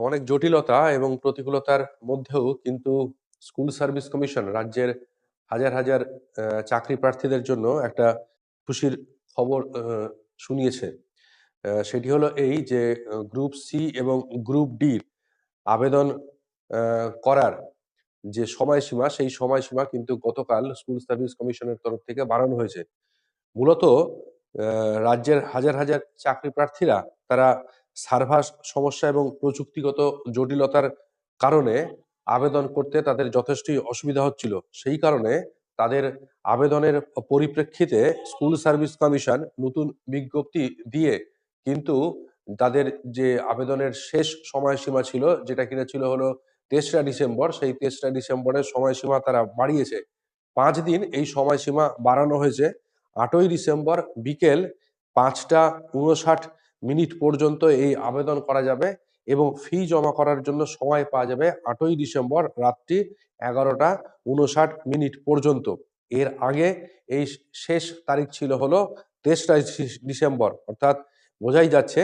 অনেক জটিলতা এবং প্রতিকূলতার মধ্যেও কিন্তু স্কুল সার্ভিস কমিশন রাজ্যের হাজার হাজার চাকরি প্রার্থীদের জন্য একটা খুশির খবর শুনিয়েছে। সেটি হলো এই যে, গ্রুপ সি এবং গ্রুপ ডির আবেদন করার যে সময়সীমা, সেই সময়সীমা কিন্তু গতকাল স্কুল সার্ভিস কমিশনের তরফ থেকে বাড়ানো হয়েছে। মূলত রাজ্যের হাজার হাজার চাকরি প্রার্থীরা তারা সার্ভার সমস্যা এবং প্রযুক্তিগত জটিলতার কারণে আবেদন করতে তাদের যথেষ্টই অসুবিধা হচ্ছিল। সেই কারণে তাদের আবেদনের পরিপ্রেক্ষিতে স্কুল সার্ভিস কমিশন নতুন বিজ্ঞপ্তি দিয়ে কিন্তু তাদের যে আবেদনের শেষ সময়সীমা ছিল, যেটা কিনা ছিল হলো তেসরা ডিসেম্বর, সেই তেসরা ডিসেম্বরের সময়সীমা তারা বাড়িয়েছে। পাঁচ দিন এই সময়সীমা বাড়ানো হয়েছে। আটই ডিসেম্বর বিকেল পাঁচটা উনষাট মিনিট পর্যন্ত এই আবেদন করা যাবে এবং ফি জমা করার জন্য সময় পাওয়া যাবে আটই ডিসেম্বর রাত্রি এগারোটা উনষাট মিনিট পর্যন্ত। এর আগে এই শেষ তারিখ ছিল হলো তেসরা ডিসেম্বর। অর্থাৎ বোঝাই যাচ্ছে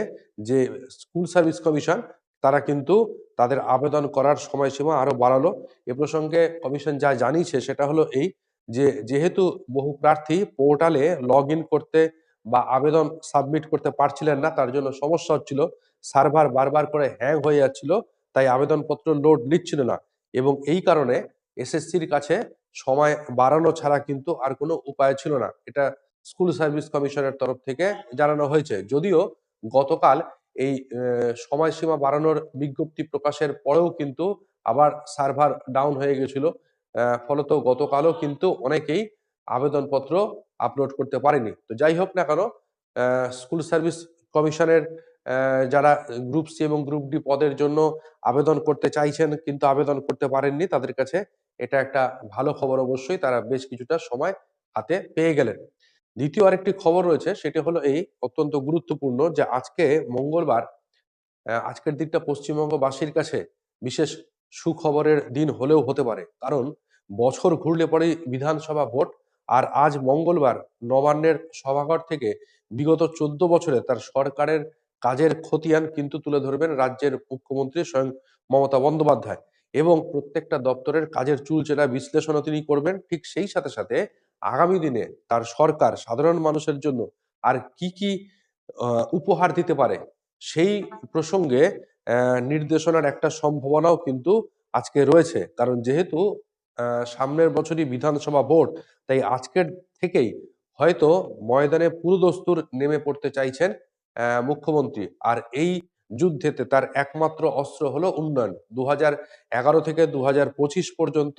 যে স্কুল সার্ভিস কমিশন তারা কিন্তু তাদের আবেদন করার সময়সীমা আরও বাড়ালো। এ প্রসঙ্গে কমিশন যা জানিয়েছে সেটা হলো এই যে যেহেতু বহু প্রার্থী পোর্টালে লগ করতে বা আবেদন সাবমিট করতে পারছিলেন না, তার জন্য সমস্যা হচ্ছিল সার্ভার বারবার করে হ্যাং হয়ে যাচ্ছিল, তাই আবেদনপত্র লোড নিচ্ছিল না। এবং এই কারণে এসএসসির কাছে সময় বাড়ানো ছাড়া কিন্তু আর কোনো উপায় ছিল না। এটা স্কুল সার্ভিস কমিশনের তরফ থেকে জানানো হয়েছে। যদিও গতকাল এই সময়সীমা বাড়ানোর বিজ্ঞপ্তি প্রকাশের পরেও কিন্তু আবার সার্ভার ডাউন হয়ে গেছিল। ফলত গতকালও কিন্তু অনেকেই আবেদনপত্র আপলোড করতে পারেনি। তো যাই হোক না কেন স্কুল সার্ভিস কমিশনের যারা গ্রুপ সি এবং গ্রুপ ডি পদের জন্য আবেদন করতে চাইছেন কিন্তু আবেদন করতে পারেননি, তাদের কাছে এটা একটা ভালো খবর অবশ্যই, তারা বেশ কিছুটা সময় হাতে পেয়ে গেলেন। দ্বিতীয় আরেকটি খবর রয়েছে, সেটি হলো এই অত্যন্ত গুরুত্বপূর্ণ যে আজকে মঙ্গলবার আজকের দিনটা পশ্চিমবঙ্গবাসীর কাছে বিশেষ সুখবরের দিন হলেও হতে পারে। কারণ বছর ঘুরলে পরে বিধানসভা ভোট আর আজ মঙ্গলবার নবান্নের সভাঘর থেকে বিগত চোদ্দ বছরে তার সরকারের কাজের খতিয়ান কিন্তু তুলে ধরবেন রাজ্যের মুখ্যমন্ত্রী স্বয়ং মমতা বন্দ্যোপাধ্যায়। এবং প্রত্যেকটা দপ্তরের কাজের চুলচেরা বিশ্লেষণও তিনি করবেন। ঠিক সেই সাথে সাথে আগামী দিনে তার সরকার সাধারণ মানুষের জন্য আর কি কি উপহার দিতে পারে সেই প্রসঙ্গে নির্দেশনার একটা সম্ভাবনাও কিন্তু আজকে রয়েছে। কারণ যেহেতু সামনের বছরই বিধানসভা ভোট, তাই আজকের থেকেই হয়তো ময়দানে পুরোদস্তুর নেমে পড়তে চাইছেন মুখ্যমন্ত্রী। আর এই যুদ্ধেতে তার একমাত্র অস্ত্র হলো উন্নয়ন। দু এগারো থেকে দু পর্যন্ত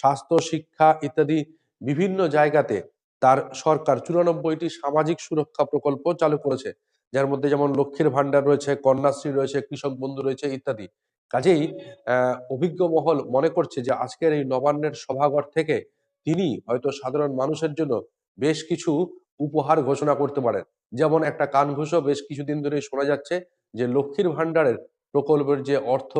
স্বাস্থ্য, শিক্ষা ইত্যাদি বিভিন্ন জায়গাতে তার সরকার চুরানব্বইটি সামাজিক সুরক্ষা প্রকল্প চালু করেছে, যার মধ্যে যেমন লক্ষ্মীর ভান্ডার রয়েছে, কন্যাশ্রী রয়েছে, কৃষক বন্ধু রয়েছে ইত্যাদি। কাজেই অভিজ্ঞ মহল মনে করছে যে আজকের এই নবান্নের সভাঘর থেকে তিনি হয়তো সাধারণ মানুষের জন্য বেশ কিছু উপহার ঘোষণা করতে পারেন। যেমন একটা কানঘুষো বেশ কিছুদিন ধরে শোনা যাচ্ছে যে লক্ষ্মীর ভান্ডারের প্রকল্পের যে অর্থ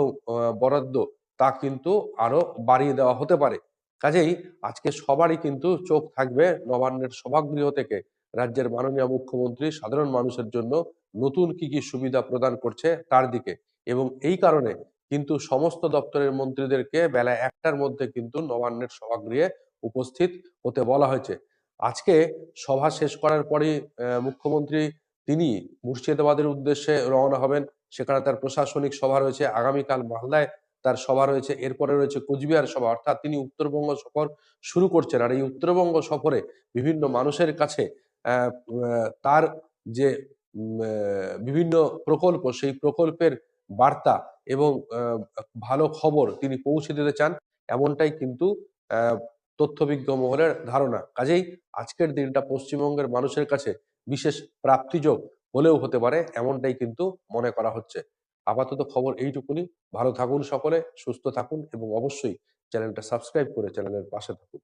বরাদ্দ তা কিন্তু আরও বাড়িয়ে দেওয়া হতে পারে। কাজেই আজকে সবারই কিন্তু চোখ থাকবে নবান্নের সভাগৃহ থেকে। রাজ্যের মাননীয় মুখ্যমন্ত্রী সাধারণ মানুষের জন্য নতুন কি কি সুবিধা প্রদান করছে তার দিকে। এবং এই কারণে কিন্তু সমস্ত দপ্তরের মন্ত্রীদেরকে বেলা একটার মধ্যে কিন্তু নবান্নের সভাগৃহে উপস্থিত হতে বলা হয়েছে। আজকে সভা শেষ করার পরে মুখ্যমন্ত্রী তিনি মুর্শিদাবাদের উদ্দেশ্যে রওনা হবেন। সেখানে তার প্রশাসনিক সভা রয়েছে, আগামীকাল মালদায় তার সভা রয়েছে, এরপরে রয়েছে কোচবিহার সভা। অর্থাৎ তিনি উত্তরবঙ্গ সফর শুরু করছেন। আর এই উত্তরবঙ্গ সফরে বিভিন্ন মানুষের কাছে তার যে বিভিন্ন প্রকল্প, সেই প্রকল্পের বার্তা এবং ভালো খবর তিনি পৌঁছে দিতে চান, এমনটাই কিন্তু তথ্যবিজ্ঞ মহলের ধারণা। কাজেই আজকের দিনটা পশ্চিমবঙ্গের মানুষের কাছে বিশেষ প্রাপ্তিযোগ হলেও হতে পারে, এমনটাই কিন্তু মনে করা হচ্ছে। আপাতত খবর এইটুকুনি। ভালো থাকুন সকলে, সুস্থ থাকুন এবং অবশ্যই চ্যানেলটা সাবস্ক্রাইব করে চ্যানেলের পাশে থাকুন।